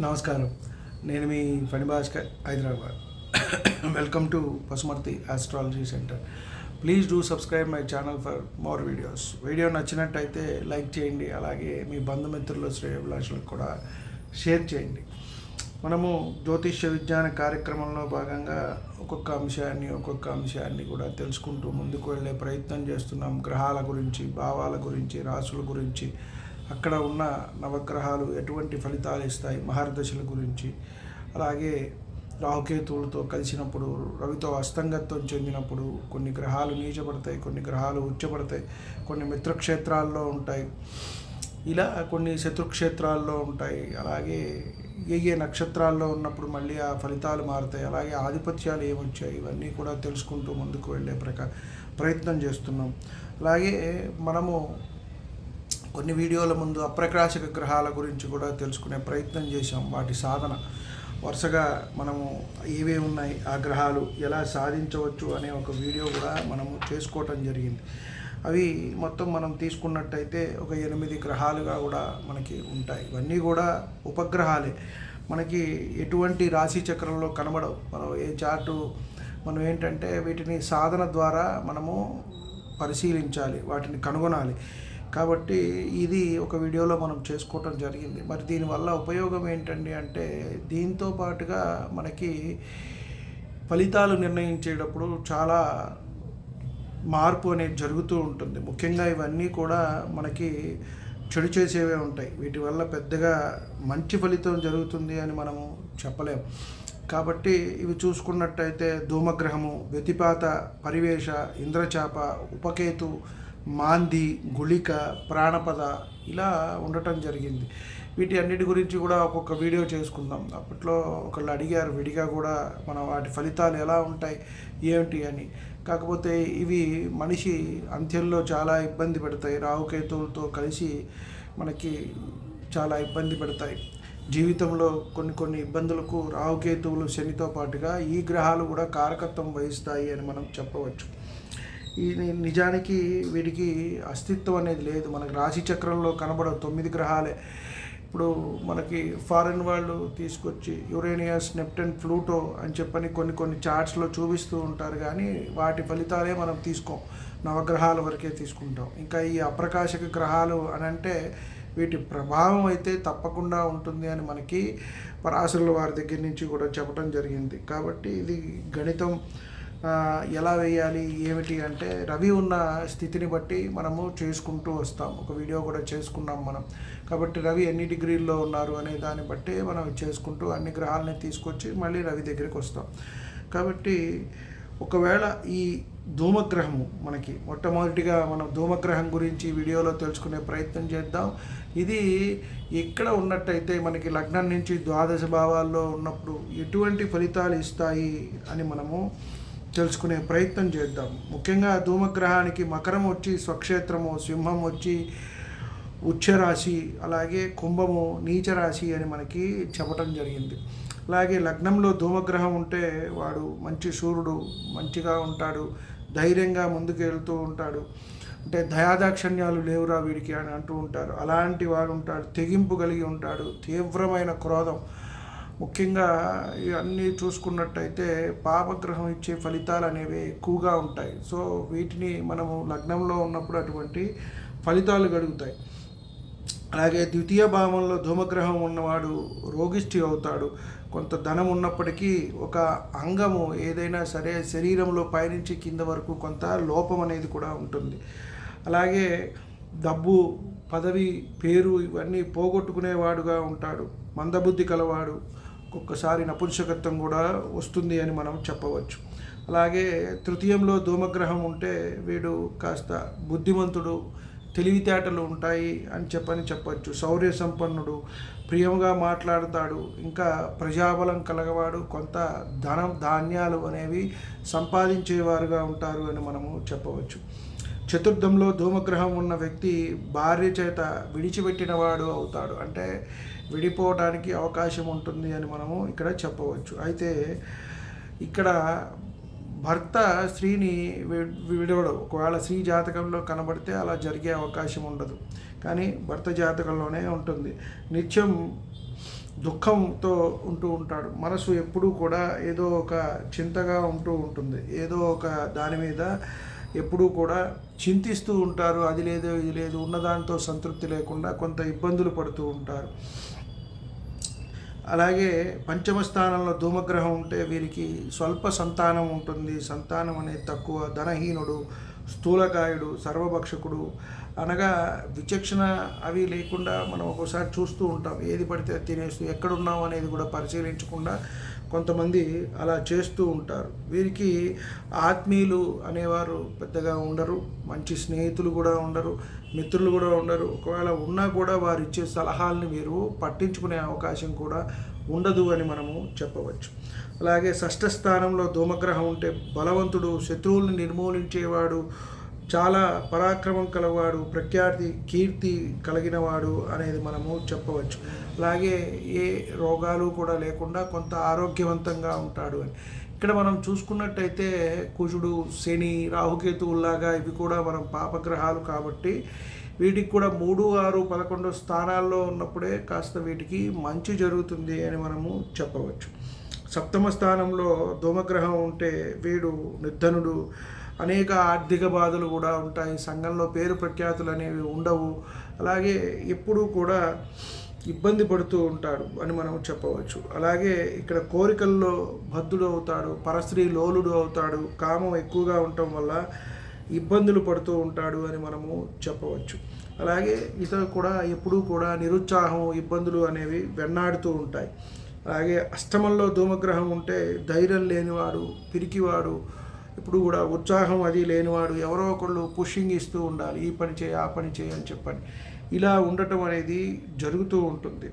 నమస్కారం. నేను మీ Phani Bhaskar Hyderabad. Welcome to Pasumarthi astrology centre please do subscribe my channel for more videos video నచ్చినట్టయితే like చేయండి. అలాగే మీ బంధుమిత్రులు శ్రేయభిలాషులకు కూడా షేర్ చేయండి. మనము జ్యోతిష్య విజ్ఞాన కార్యక్రమంలో భాగంగా ఒక్కొక్క అంశాన్ని ఒక్కొక్క అంశాన్ని కూడా తెలుసుకుంటూ ముందుకు వెళ్ళే ప్రయత్నం చేస్తున్నాం. గ్రహాల గురించి భావాల గురించి రాసుల గురించి అక్కడ ఉన్న నవగ్రహాలు ఎటువంటి ఫలితాలు ఇస్తాయి? మహర్దశల గురించి. అలాగే రాహుకేతువులతో కలిసినప్పుడు రవితో అస్తంగత్వం చెందినప్పుడు కొన్ని గ్రహాలు నీచపడతాయి కొన్ని గ్రహాలు ఉచ్చపడతాయి కొన్ని మిత్రక్షేత్రాల్లో ఉంటాయి. ఇలా కొన్ని శత్రుక్షేత్రాల్లో ఉంటాయి. అలాగే ఏ ఏ నక్షత్రాల్లో ఉన్నప్పుడు మళ్ళీ ఆ ఫలితాలు మారుతాయి. అలాగే ఆధిపత్యాలు ఏమొచ్చాయి? ఇవన్నీ కూడా తెలుసుకుంటూ ముందుకు వెళ్ళే ప్రకా ప్రయత్నం చేస్తున్నాం. అలాగే మనము కొన్ని వీడియోల ముందు అప్రకాశక గ్రహాల గురించి కూడా తెలుసుకునే ప్రయత్నం చేశాం. వాటి సాధన. వరుసగా మనము ఏవే ఉన్నాయి ఆ గ్రహాలు ఎలా సాధించవచ్చు అనే ఒక వీడియో కూడా మనము చేసుకోవటం జరిగింది. అవి మొత్తం మనం తీసుకున్నట్టయితే ఒక ఎనిమిది గ్రహాలుగా కూడా మనకి ఉంటాయి. ఇవన్నీ కూడా ఉపగ్రహాలే. మనకి ఎటువంటి రాశి చక్రంలో కనబడవు. మనం ఏ చార్టు మనం ఏంటంటే వీటిని సాధన ద్వారా మనము పరిశీలించాలి వాటిని కనుగొనాలి. కాబట్టి ఇది ఒక వీడియోలో మనం చేసుకోవటం జరిగింది. మరి దీనివల్ల ఉపయోగం ఏంటండి అంటే దీంతో పాటుగా మనకి ఫలితాలు నిర్ణయించేటప్పుడు చాలా మార్పు అనేది జరుగుతూ ఉంటుంది. ముఖ్యంగా ఇవన్నీ కూడా మనకి చెడు చేసేవే ఉంటాయి. వీటి వల్ల పెద్దగా మంచి ఫలితం జరుగుతుంది అని మనము చెప్పలేము కాబట్టి ఇవి చూసుకున్నట్టయితే ధూమగ్రహము వ్యతిపాత పరివేష ఇంద్రచాప ఉపకేతు మాంది గుళిక ప్రాణపద ఇలా ఉండటం జరిగింది. వీటి అన్నిటి గురించి కూడా ఒక్కొక్క వీడియో చేసుకుందాం. అప్పట్లో ఒకళ్ళు అడిగారు విడిగా కూడా మన వాటి ఫలితాలు ఎలా ఉంటాయి ఏమిటి అని. కాకపోతే ఇవి మనిషి అంత్యంలో చాలా ఇబ్బంది పెడతాయి. రాహుకేతువులతో కలిసి మనకి చాలా ఇబ్బంది పెడతాయి. జీవితంలో కొన్ని కొన్ని ఇబ్బందులకు రాహుకేతువులు శనితో పాటుగా ఈ గ్రహాలు కూడా కారకత్వం వహిస్తాయి అని మనం చెప్పవచ్చు. ఈ నిజానికి వీటికి అస్తిత్వం అనేది లేదు. మనకి రాశి చక్రంలో కనబడవు తొమ్మిది గ్రహాలే. ఇప్పుడు మనకి ఫారెన్ వాళ్ళు తీసుకొచ్చి యురేనియస్ నెప్టన్ ప్లూటో అని చెప్పని కొన్ని కొన్ని చార్ట్స్లో చూపిస్తూ ఉంటారు కానీ వాటి ఫలితాలే మనం తీసుకోం. నవగ్రహాల వరకే తీసుకుంటాం. ఇంకా ఈ అప్రకాశక గ్రహాలు అని అంటే వీటి ప్రభావం అయితే తప్పకుండా ఉంటుంది అని మనకి పరాశరుల వారి దగ్గర నుంచి కూడా చెప్పడం జరిగింది. కాబట్టి ఇది గణితం ఎలా వేయాలి ఏమిటి అంటే రవి ఉన్న స్థితిని బట్టి మనము చేసుకుంటూ వస్తాం. ఒక వీడియో కూడా చేసుకున్నాం మనం. కాబట్టి రవి ఎన్ని డిగ్రీల్లో ఉన్నారు అనే దాన్ని బట్టి మనం చేసుకుంటూ అన్ని గ్రహాలని తీసుకొచ్చి మళ్ళీ రవి దగ్గరికి వస్తాం. కాబట్టి ఒకవేళ ఈ ధూమగ్రహము మనకి మొట్టమొదటిగా మనం ధూమగ్రహం గురించి వీడియోలో తెలుసుకునే ప్రయత్నం చేద్దాం. ఇది ఇక్కడ ఉన్నట్టయితే మనకి లగ్నం నుంచి ద్వాదశ భావాల్లో ఉన్నప్పుడు ఎటువంటి ఫలితాలు ఇస్తాయి అని మనము తెలుసుకునే ప్రయత్నం చేద్దాం. ముఖ్యంగా ధూమగ్రహానికి మకరం వచ్చి స్వక్షేత్రము సింహం వచ్చి ఉచ్చరాశి అలాగే కుంభము నీచరాశి అని మనకి చెప్పటం జరిగింది. అలాగే లగ్నంలో ధూమగ్రహం ఉంటే వాడు మంచి సూర్యుడు మంచిగా ఉంటాడు ధైర్యంగా ముందుకు వెళ్తూ ఉంటాడు. అంటే దయాదాక్షణ్యాలు లేవురా వీడికి అని అంటూ ఉంటారు. అలాంటి వాడు ఉంటాడు తెగింపు కలిగి ఉంటాడు తీవ్రమైన క్రోధం. ముఖ్యంగా ఇవన్నీ చూసుకున్నట్టయితే పాపగ్రహం ఇచ్చే ఫలితాలు అనేవి ఎక్కువగా ఉంటాయి. సో వీటిని మనము లగ్నంలో ఉన్నప్పుడు అటువంటి ఫలితాలు గడుగుతాయి అలాగే ద్వితీయ భావంలో ధూమగ్రహం ఉన్నవాడు రోగిష్టి అవుతాడు. కొంత ధనం ఉన్నప్పటికీ ఒక అంగము ఏదైనా సరే శరీరంలో పైనుంచి కింద వరకు కొంత లోపం అనేది కూడా ఉంటుంది. అలాగే డబ్బు పదవి పేరు ఇవన్నీ పోగొట్టుకునేవాడుగా ఉంటాడు. మందబుద్ధి కలవాడు. ఒక్కొక్కసారి నపుంసకత్వం కూడా వస్తుంది అని మనం చెప్పవచ్చు. అలాగే తృతీయంలో ధూమగ్రహం ఉంటే వీడు కాస్త బుద్ధిమంతుడు తెలివితేటలు ఉంటాయి అని చెప్పని చెప్పచ్చు. శౌర్య సంపన్నుడు ప్రియంగా మాట్లాడతాడు ఇంకా ప్రజాబలం కలగవాడు కొంత ధనం ధాన్యాలు అనేవి సంపాదించేవారుగా ఉంటారు అని మనము చెప్పవచ్చు. చతుర్థంలో ధూమగ్రహం ఉన్న వ్యక్తి భార్య చేత విడిచిపెట్టినవాడు అవుతాడు. అంటే విడిపోవడానికి అవకాశం ఉంటుంది అని మనము ఇక్కడ చెప్పవచ్చు. అయితే ఇక్కడ భర్త స్త్రీని విడవడు. ఒకవేళ స్త్రీ జాతకంలో కనబడితే అలా జరిగే అవకాశం ఉండదు. కానీ భర్త జాతకంలోనే ఉంటుంది. నిత్యం దుఃఖంతో ఉంటూ ఉంటాడు. మనసు ఎప్పుడూ కూడా ఏదో ఒక చింతగా ఉంటూ ఉంటుంది. ఏదో ఒక దాని మీద ఎప్పుడూ కూడా చింతిస్తూ ఉంటారు. అది లేదు ఇది లేదు ఉన్నదానితో సంతృప్తి లేకుండా కొంత ఇబ్బందులు పడుతూ ఉంటారు. అలాగే పంచమ స్థానంలో ధూమగ్రహం ఉంటే వీరికి స్వల్ప సంతానం ఉంటుంది. సంతానం అనేది తక్కువ. ధనహీనుడు స్థూలకాయుడు సర్వభక్షకుడు. అనగా విచక్షణ అవి లేకుండా మనం ఒక్కోసారి చూస్తూ ఉంటాం. ఏది పడితే అది తినేస్తూ ఎక్కడున్నాం అనేది కూడా పరిశీలించకుండా కొంతమంది అలా చేస్తూ ఉంటారు. వీరికి ఆత్మీయులు అనేవారు పెద్దగా ఉండరు. మంచి స్నేహితులు కూడా ఉండరు. మిత్రులు కూడా ఉండరు. ఒకవేళ ఉన్నా కూడా వారు ఇచ్చే సలహాలని వీరు పట్టించుకునే అవకాశం కూడా ఉండదు అని మనము చెప్పవచ్చు. అలాగే షష్ఠ స్థానంలో ధూమగ్రహం ఉంటే బలవంతుడు శత్రువుల్ని నిర్మూలించేవాడు చాలా పరాక్రమం కలవాడు ప్రఖ్యాతి కీర్తి కలిగినవాడు అనేది మనము చెప్పవచ్చు. అలాగే ఏ రోగాలు కూడా లేకుండా కొంత ఆరోగ్యవంతంగా ఉంటాడు అని. ఇక్కడ మనం చూసుకున్నట్టయితే కుజుడు శని రాహుకేతువుల్లాగా ఇవి కూడా మనం పాపగ్రహాలు కాబట్టి వీటికి కూడా మూడు ఆరు పదకొండు స్థానాల్లో ఉన్నప్పుడే కాస్త వీటికి మంచి జరుగుతుంది అని మనము చెప్పవచ్చు. సప్తమ స్థానంలో ధూమగ్రహం ఉంటే వీడు నిర్ధనుడు అనేక ఆర్థిక బాధలు కూడా ఉంటాయి. సంఘంలో పేరు ప్రఖ్యాతులు అనేవి ఉండవు. అలాగే ఎప్పుడూ కూడా ఇబ్బంది పడుతూ ఉంటాడు అని మనం చెప్పవచ్చు. అలాగే ఇక్కడ కోరికల్లో భద్దుడు అవుతాడు పరస్త్రీ లోలుడు అవుతాడు కామం ఎక్కువగా ఉండటం వల్ల ఇబ్బందులు పడుతూ ఉంటాడు అని మనము చెప్పవచ్చు. అలాగే ఇతను కూడా ఎప్పుడూ కూడా నిరుత్సాహం ఇబ్బందులు అనేవి వెన్నాడుతూ ఉంటాయి. అలాగే అష్టమంలో ధూమగ్రహం ఉంటే ధైర్యం లేనివాడు పిరికివాడు ఇప్పుడు కూడా ఉత్సాహం అది లేనివాడు ఎవరో ఒకళ్ళు పుషింగ్ ఇస్తూ ఉండాలి ఈ పని చేయి ఆ పని చేయి అని చెప్పని. ఇలా ఉండటం అనేది జరుగుతూ ఉంటుంది.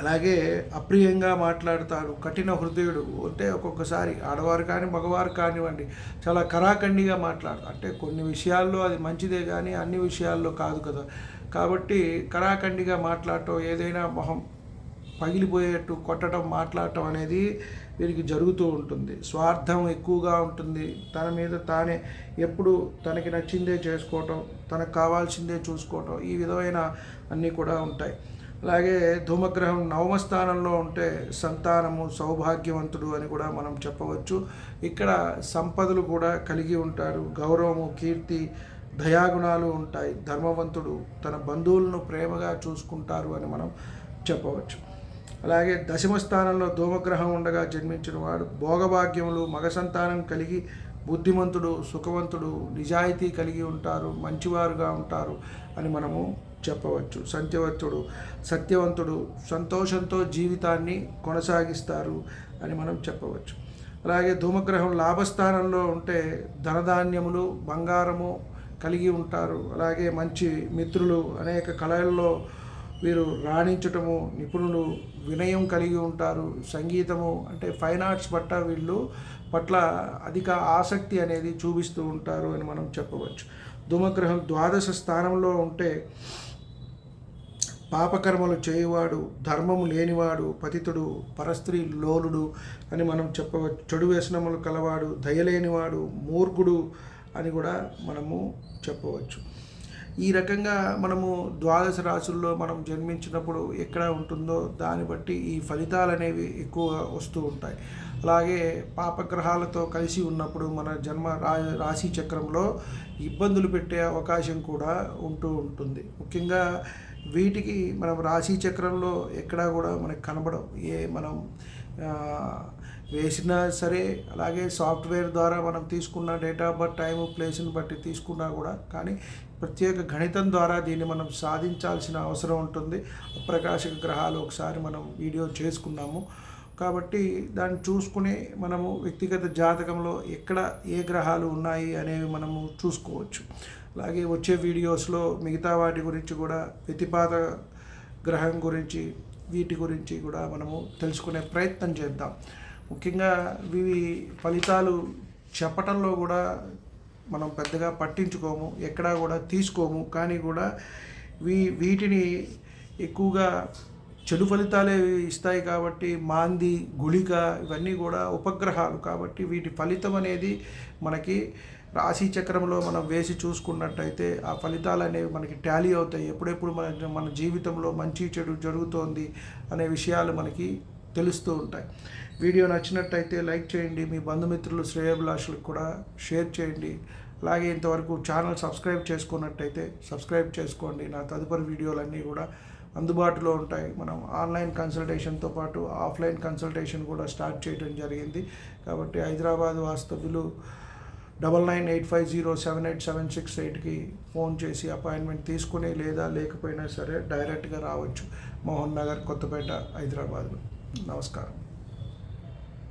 అలాగే అప్రియంగా మాట్లాడతాడు కఠిన హృదయుడు. అంటే ఒక్కొక్కసారి ఆడవారు కానీ మగవారు కానివ్వండి చాలా కరాఖండిగా మాట్లాడు అంటే కొన్ని విషయాల్లో అది మంచిదే కానీ అన్ని విషయాల్లో కాదు కదా. కాబట్టి కరాఖండిగా మాట్లాడటం ఏదైనా మొహం పగిలిపోయేట్టు కొట్టడం మాట్లాడటం అనేది వీరికి జరుగుతూ ఉంటుంది. స్వార్థం ఎక్కువగా ఉంటుంది. తన మీద తానే ఎప్పుడు తనకి నచ్చిందే చేసుకోవటం తనకు కావాల్సిందే చూసుకోవటం ఈ విధమైన అన్నీ కూడా ఉంటాయి. అలాగే ధూమగ్రహం నవమ స్థానంలో ఉంటే సంతానము సౌభాగ్యవంతుడు అని కూడా మనం చెప్పవచ్చు. ఇక్కడ సంపదలు కూడా కలిగి ఉంటారు. గౌరవము కీర్తి దయాగుణాలు ఉంటాయి. ధర్మవంతుడు తన బంధువులను ప్రేమగా చూసుకుంటారు అని మనం చెప్పవచ్చు. అలాగే దశమ స్థానంలో ధూమగ్రహం ఉండగా జన్మించిన వాడు భోగభాగ్యములు మగ సంతానం కలిగి బుద్ధిమంతుడు సుఖవంతుడు నిజాయితీ కలిగి ఉంటారు మంచివారుగా ఉంటారు అని మనము చెప్పవచ్చు. సత్యవంతుడు సత్యవంతుడు సంతోషంతో జీవితాన్ని కొనసాగిస్తారు అని మనం చెప్పవచ్చు. అలాగే ధూమగ్రహం లాభస్థానంలో ఉంటే ధనధాన్యములు బంగారము కలిగి ఉంటారు. అలాగే మంచి మిత్రులు అనేక కళల్లో వీరు రాణించటము నిపుణులు వినయం కలిగి ఉంటారు. సంగీతము అంటే ఫైన్ ఆర్ట్స్ పట్ల వీళ్ళు పట్ల అధిక ఆసక్తి అనేది చూపిస్తూ ఉంటారు అని మనం చెప్పవచ్చు. ధూమగ్రహం ద్వాదశ స్థానంలో ఉంటే పాపకర్మలు చేయవాడు ధర్మము లేనివాడు పతితుడు పరస్త్రీ లోలుడు అని మనం చెప్పవచ్చు. చెడు వ్యసనములు కలవాడు దయలేనివాడు మూర్ఖుడు అని కూడా మనము చెప్పవచ్చు. ఈ రకంగా మనము ద్వాదశ రాశుల్లో మనం జన్మించినప్పుడు ఎక్కడ ఉంటుందో దాన్ని బట్టి ఈ ఫలితాలు అనేవి ఎక్కువగా వస్తూ ఉంటాయి. అలాగే పాపగ్రహాలతో కలిసి ఉన్నప్పుడు మన జన్మ రా రాశి చక్రంలో ఇబ్బందులు పెట్టే అవకాశం కూడా ఉంటూ ఉంటుంది. ముఖ్యంగా వీటికి మనం రాశి చక్రంలో ఎక్కడా కూడా మనకు కనబడవు. ఏ మనం వేసినా సరే అలాగే సాఫ్ట్వేర్ ద్వారా మనం తీసుకున్న డేట్ ఆఫ్ బర్త్ టైము ప్లేస్ని బట్టి తీసుకున్నా కూడా కానీ ప్రత్యేక గణితం ద్వారా దీన్ని మనం సాధించాల్సిన అవసరం ఉంటుంది. అప్రకాశక గ్రహాలు ఒకసారి మనం వీడియో చేసుకున్నాము. కాబట్టి దాన్ని చూసుకుని మనము వ్యక్తిగత జాతకంలో ఎక్కడ ఏ గ్రహాలు ఉన్నాయి అనేవి మనము చూసుకోవచ్చు. అలాగే వచ్చే వీడియోస్లో మిగతా వాటి గురించి కూడా వ్యతిపాత గ్రహం గురించి వీటి గురించి కూడా మనము తెలుసుకునే ప్రయత్నం చేద్దాం. ముఖ్యంగా ఇవి ఫలితాలు చెప్పటంలో కూడా మనం పెద్దగా పట్టించుకోము ఎక్కడా కూడా తీసుకోము. కానీ కూడా వీ వీటిని ఎక్కువగా చెడు ఫలితాలే ఇస్తాయి కాబట్టి మాంది గుళిక ఇవన్నీ కూడా ఉపగ్రహాలు కాబట్టి వీటి ఫలితం అనేది మనకి రాశి చక్రంలో మనం వేసి చూసుకున్నట్టయితే ఆ ఫలితాలు అనేవి మనకి టాలీ అవుతాయి. ఎప్పుడెప్పుడు మన మన జీవితంలో మంచి చెడు జరుగుతోంది అనే విషయాలు మనకి తెలుస్తూ ఉంటాయి. వీడియో నచ్చినట్టయితే లైక్ చేయండి. మీ బంధుమిత్రులు శ్రేయభిలాషులకు కూడా షేర్ చేయండి. అలాగే ఇంతవరకు ఛానల్ సబ్స్క్రైబ్ చేసుకున్నట్టయితే సబ్స్క్రైబ్ చేసుకోండి. నా తదుపరి వీడియోలన్నీ కూడా అందుబాటులో ఉంటాయి. మనం ఆన్లైన్ కన్సల్టేషన్తో పాటు ఆఫ్లైన్ కన్సల్టేషన్ కూడా స్టార్ట్ చేయడం జరిగింది. కాబట్టి హైదరాబాద్ వాస్తవ్యులు double nine eight five zero seven eight seven six ఎయిట్కి ఫోన్ చేసి అపాయింట్మెంట్ తీసుకుని లేదా లేకపోయినా సరే డైరెక్ట్గా రావచ్చు. మోహన్ నగర్ కొత్తపేట హైదరాబాద్లో. నమస్కారం.